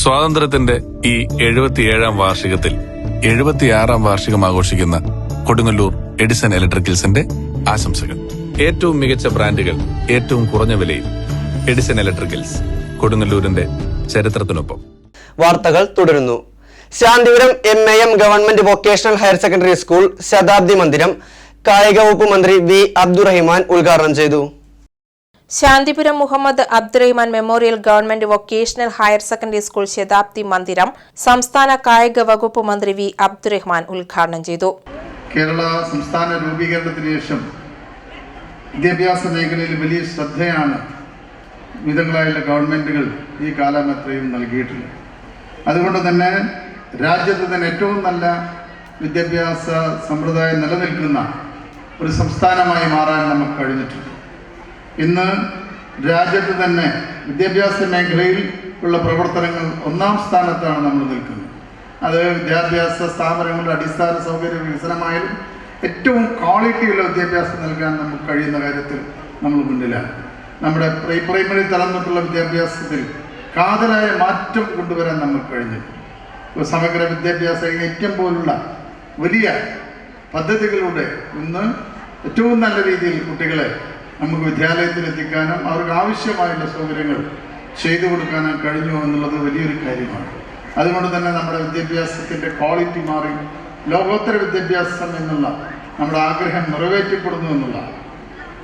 സ്വാതന്ത്ര്യത്തിന്റെ ഈ എഴുപത്തിയേഴാം വാർഷികത്തിൽ എഴുപത്തിയാറാം വാർഷികം ആഘോഷിക്കുന്ന കൊടുങ്ങല്ലൂർ എഡിസൺ ഇലക്ട്രിക്കൽസിന്റെ ആശംസകൾ. ഏറ്റവും മികച്ച ബ്രാൻഡുകൾ ഏറ്റവും കുറഞ്ഞ വിലയിൽ എഡിസൺ ഇലക്ട്രിക്കൽസ് കൊടുങ്ങല്ലൂരിന്റെ ചരിത്രത്തിനൊപ്പം. വാർത്തകൾ തുടരുന്നു. Santhipuram M A M government vocational higher secondary school ശതാബ്ദി മന്ദിരം കായിക വകുപ്പ് മന്ത്രി വി അബ്ദുറഹിമാൻ ഉദ്ഘാടനം ചെയ്തു. Santhipuram Muhammad Abdurahiman memorial government vocational higher secondary school ശതാബ്ദി മന്ദിരം സംസ്ഥാന കായിക വകുപ്പ് മന്ത്രി വി അബ്ദുറഹ്മാൻ ഉദ്ഘാടനം ചെയ്തു. കേരള സംസ്ഥാന രൂപീകരണത്തിന് ശേഷം വിദ്യാഭ്യാസ മേഖലയിൽ വലിയ ശ്രദ്ധയാണ് വിധങ്ങളായുള്ള ഗവൺമെന്റുകൾ ഈ കാലം അത്രയും നൽകിയിട്ടുള്ളത്. അതുകൊണ്ട് തന്നെ രാജ്യത്ത് തന്നെ ഏറ്റവും നല്ല വിദ്യാഭ്യാസ സമ്പ്രദായം നിലനിൽക്കുന്ന ഒരു സംസ്ഥാനമായി മാറാൻ നമുക്ക് കഴിഞ്ഞിട്ടുണ്ട്. ഇന്ന് രാജ്യത്ത് തന്നെ വിദ്യാഭ്യാസ മേഖലയിൽ ഉള്ള പ്രവർത്തനങ്ങൾ ഒന്നാം സ്ഥാനത്താണ് നമ്മൾ നിൽക്കുന്നത്. അത് വിദ്യാഭ്യാസ സ്ഥാപനങ്ങളുടെ അടിസ്ഥാന സൗകര്യ വികസനമായാലും ഏറ്റവും ക്വാളിറ്റിയുള്ള വിദ്യാഭ്യാസം നൽകാൻ നമുക്ക് കഴിയുന്ന കാര്യത്തിൽ നമ്മൾ മുന്നിലാണ്. നമ്മുടെ പ്രീ പ്രൈമറി തലം തൊട്ടുള്ള വിദ്യാഭ്യാസത്തിൽ കാതലായ മാറ്റം കൊണ്ടുവരാൻ നമുക്ക് കഴിഞ്ഞു. സമഗ്ര വിദ്യാഭ്യാസ യജ്ഞം പോലുള്ള വലിയ പദ്ധതികളുടെ ഇന്ന് ഏറ്റവും നല്ല രീതിയിൽ കുട്ടികളെ നമുക്ക് വിദ്യാലയത്തിൽ എത്തിക്കാനും അവർക്ക് ആവശ്യമായുള്ള സൗകര്യങ്ങൾ ചെയ്തു കൊടുക്കാനും കഴിഞ്ഞു എന്നുള്ളത് വലിയൊരു കാര്യമാണ്. അതുകൊണ്ട് തന്നെ നമ്മുടെ വിദ്യാഭ്യാസത്തിന്റെ ക്വാളിറ്റി മാറി ലോകോത്തര വിദ്യാഭ്യാസം എന്നുള്ള നമ്മുടെ ആഗ്രഹം നിറവേറ്റപ്പെടുന്നു എന്നുള്ള.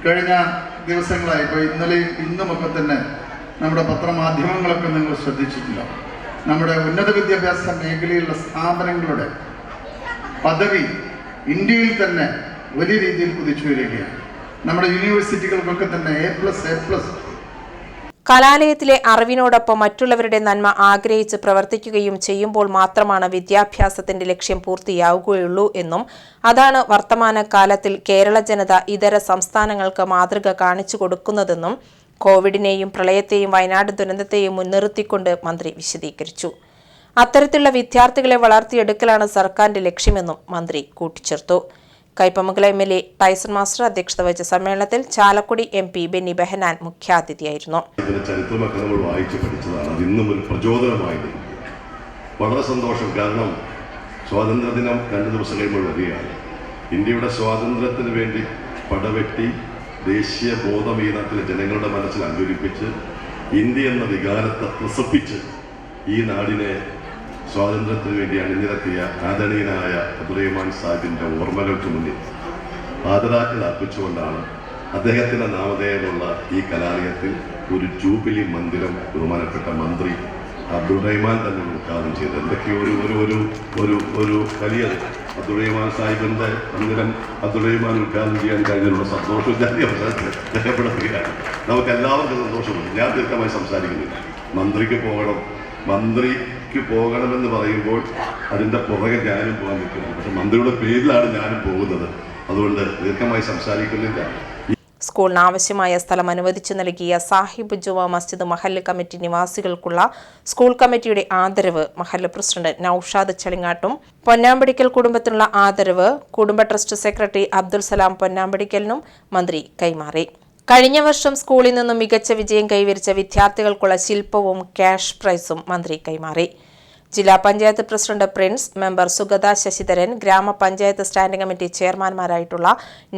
കഴിഞ്ഞ ദിവസങ്ങളായി ഇപ്പോൾ ഇന്നലെയും ഇന്നുമൊക്കെ തന്നെ നമ്മുടെ പത്രമാധ്യമങ്ങളൊക്കെ നിങ്ങൾ ശ്രദ്ധിച്ചിട്ടില്ല. നമ്മുടെ ഉന്നത വിദ്യാഭ്യാസ മേഖലയിലുള്ള സ്ഥാപനങ്ങളുടെ പദവി ഇന്ത്യയിൽ തന്നെ വലിയ രീതിയിൽ കുതിച്ചു വരികയാണ് നമ്മുടെ യൂണിവേഴ്സിറ്റികൾക്കൊക്കെ തന്നെ എ പ്ലസ് എ പ്ലസ് കലാലയത്തിലെ അറിവിനോടൊപ്പം മറ്റുള്ളവരുടെ നന്മ ആഗ്രഹിച്ച് പ്രവർത്തിക്കുകയും ചെയ്യുമ്പോൾ മാത്രമാണ് വിദ്യാഭ്യാസത്തിന്റെ ലക്ഷ്യം പൂർത്തിയാവുകയുള്ളൂ എന്നും അതാണ് വർത്തമാന കാലത്തിൽ കേരള ജനത ഇതര സംസ്ഥാനങ്ങൾക്ക് മാതൃക കാണിച്ചു കൊടുക്കുന്നതെന്നും കോവിഡിനെയും പ്രളയത്തെയും വയനാട് ദുരന്തത്തെയും മുൻനിർത്തിക്കൊണ്ട് മന്ത്രി വിശദീകരിച്ചു. അത്തരത്തിലുള്ള വിദ്യാർത്ഥികളെ വളർത്തിയെടുക്കലാണ് സർക്കാരിന്റെ ലക്ഷ്യമെന്നും മന്ത്രി കൂട്ടിച്ചേർത്തു. Kaipamangalam M L A Tyson master അധ്യക്ഷത വഹിച്ച സമ്മേളനത്തിൽ ചാലക്കുടി എം പി ബെന്നി ബെഹനാൻ മുഖ്യാതിഥിയായിരുന്നു. നമ്മൾ വായിച്ചു പഠിച്ചതാണ്. വളരെ സന്തോഷം. കാരണം സ്വാതന്ത്ര്യദിനം രണ്ട് ദിവസം കഴിയുമ്പോൾ വരികയാണ്. ഇന്ത്യയുടെ സ്വാതന്ത്ര്യത്തിന് വേണ്ടി പടവെട്ടി ദേശീയ ബോധം ഈ നാട്ടിലെ ജനങ്ങളുടെ മനസ്സിൽ അനുകരിപ്പിച്ച് ഇന്ത്യ എന്ന വികാരത്തെ പ്രസപ്പിച്ച് ഈ നാടിനെ സ്വാതന്ത്ര്യത്തിന് വേണ്ടി അണിനിരത്തിയ ആദരണീയനായ അബ്ദുറഹ്മാൻ സാഹിബിന്റെ ഓർമ്മകൾക്ക് മുന്നിൽ ആദരാജ്ഞ അർപ്പിച്ചുകൊണ്ടാണ് അദ്ദേഹത്തിന്റെ നാമധേയമുള്ള ഈ കലാലയത്തിൽ ഒരു ജൂബിലി മന്ദിരം ബഹുമാനപ്പെട്ട മന്ത്രി അബ്ദുൾ റഹ്മാൻ തന്നെ ഉദ്ഘാടനം ചെയ്തത്. എന്തൊക്കെയോ ഒരു ഒരു ഒരു ഒരു ഒരു വലിയ അബ്ദുൾ റഹ്മാൻ സാഹിബിന്റെ മന്ദിരം അബ്ദുൾ റഹ്മാൻ ഉദ്ഘാടനം ചെയ്യാൻ കഴിഞ്ഞതിനുള്ള സന്തോഷം ഞാൻ അവസരത്തിൽ രേഖപ്പെടുത്തുകയാണ്. നമുക്ക് എല്ലാവർക്കും സന്തോഷമുണ്ട്. ഞാൻ ദീർഘമായി സംസാരിക്കുന്നില്ല. മന്ത്രിക്ക് പോകണം. മന്ത്രിക്ക് പോകണമെന്ന് പറയുമ്പോൾ അതിന്റെ പുറകെ ഞാനും പോകാൻ നിൽക്കുന്നു. പക്ഷെ മന്ത്രിയുടെ പേരിലാണ് ഞാനും പോകുന്നത്. അതുകൊണ്ട് ദീർഘമായി സംസാരിക്കുന്നില്ല. സ്കൂളിന് ആവശ്യമായ സ്ഥലം അനുവദിച്ചു നൽകിയ സാഹിബ് ജുവ മസ്ജിദ് മഹല്ല് കമ്മിറ്റി നിവാസികൾക്കുള്ള സ്കൂൾ കമ്മിറ്റിയുടെ ആദരവ് മഹല്ല് പ്രസിഡന്റ് നൌഷാദ് ചെളിങ്ങാട്ടും. പൊന്നാമ്പടിക്കൽ കുടുംബത്തിനുള്ള ആദരവ് കുടുംബ ട്രസ്റ്റ് സെക്രട്ടറി അബ്ദുൽ സലാം പൊന്നാമ്പടിക്കലിനും മന്ത്രി കൈമാറി. കഴിഞ്ഞ വർഷം സ്കൂളിൽ നിന്നും മികച്ച വിജയം കൈവരിച്ച വിദ്യാർത്ഥികൾക്കുള്ള ശില്പവും ക്യാഷ് പ്രൈസും മന്ത്രി കൈമാറി. ജില്ലാ പഞ്ചായത്ത് പ്രസിഡന്റ് പ്രിൻസ് മെമ്പർ സുഗത ശശിധരൻ ഗ്രാമപഞ്ചായത്ത് standing committee ചെയർമാൻമാരായിട്ടുള്ള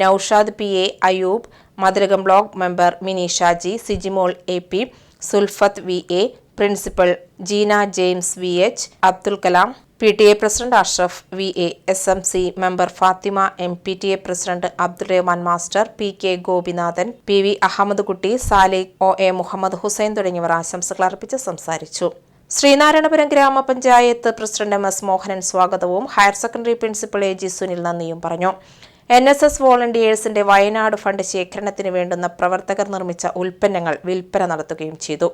Noushad P A Ayoob Madhurakam block member Mini Shaji Sijimol A P Sulfath V A principal Jeena James V H Abdul Kalam P T A president Ashraf V A S M C member Fathima M P T A president Abdul Rahman master P K Gopinathan P V Ahammed Kutty Salikh O A Muhammad Hussain തുടങ്ങിയവർ ആശംസകൾ അർപ്പിച്ച് സംസാരിച്ചു. ശ്രീനാരായണപുരം ഗ്രാമപഞ്ചായത്ത് president M S Mohanan സ്വാഗതവും higher secondary principal A G Sunil നന്ദിയും പറഞ്ഞു. N S S വോളണ്ടിയേഴ്സിന്റെ Wayanad fund ശേഖരണത്തിന് വേണ്ടുന്ന പ്രവർത്തകർ നിർമ്മിച്ച ഉൽപ്പന്നങ്ങൾ വിൽപ്പന നടത്തുകയും ചെയ്തു.